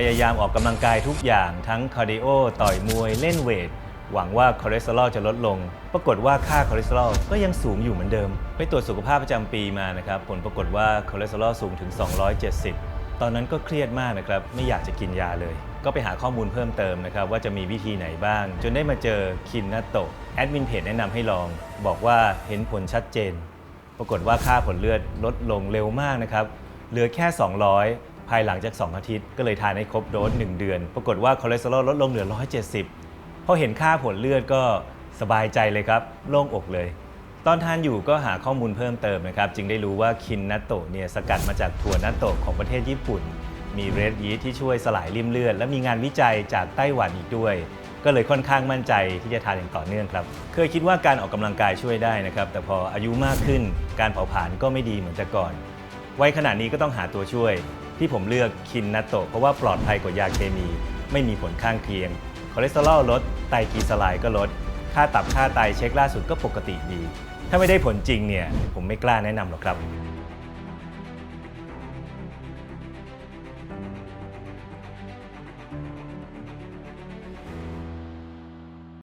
พยายามออกกำลังกายทุกอย่างทั้งคาร์ดิโอต่อยมวยเล่นเวท หวังว่าคอเลสเตอรอลจะลดลง ปรากฏว่าค่าคอเลสเตอรอลก็ยังสูงอยู่เหมือนเดิม ไปตรวจสุขภาพประจำปีมานะครับ ผลปรากฏว่าคอเลสเตอรอลสูงถึง 270 ตอนนั้นก็เครียดมากนะครับ ไม่อยากจะกินยาเลย ก็ไปหาข้อมูลเพิ่มเติมนะครับ ว่าจะมีวิธีไหนบ้าง จนได้มาเจอคินนัตโตะแอดมินเพจแนะนำให้ลอง บอกว่าเห็นผลชัดเจน ปรากฏว่าค่าผลเลือดลดลงเร็วมากนะครับเหลือแค่ 200 ภายหลังจาก 2 อาทิตย์ ก็เลยทานให้ครบโดส1เดือน ปรากฏว่าคอเลสเตอรอลลดลงเหลือ 170พอเห็นค่าผลเลือดก็สบายใจเลยครับ โล่งอกเลย ตอนทานอยู่ก็หาข้อมูลเพิ่มเติมนะครับ จึงได้รู้ว่าคินนัตโตะเนี่ยสกัดมาจากถั่วนัตโตะของประเทศญี่ปุ่น มีเรดยีสที่ช่วยสลายริ่มเลือด และมีงานวิจัยจากไต้หวันอีกด้วยก็เลยค่อนข้างมั่นใจที่จะทานอย่างต่อเนื่องครับ เคยคิดว่าการออกกำลังกายช่วยได้นะครับ แต่พออายุมากขึ้นการเผาผลาญก็ไม่ดีเหมือนแต่ก่อน ไว้ขนาดนี้ก็ต้องหาตัวช่วย ที่ผมเลือกคินนัตโตะเพราะว่าปลอดภัยกว่ายาเคมี ไม่มีผลข้างเคียงคอเลสเตอรอลลดไตรกลีเซอไรด์ก็ลด ค่าตับค่าไตเช็คล่าสุดก็ปกติดี ถ้าไม่ได้ผลจริงเนี่ย ผมไม่กล้าแนะนำหรอกครับ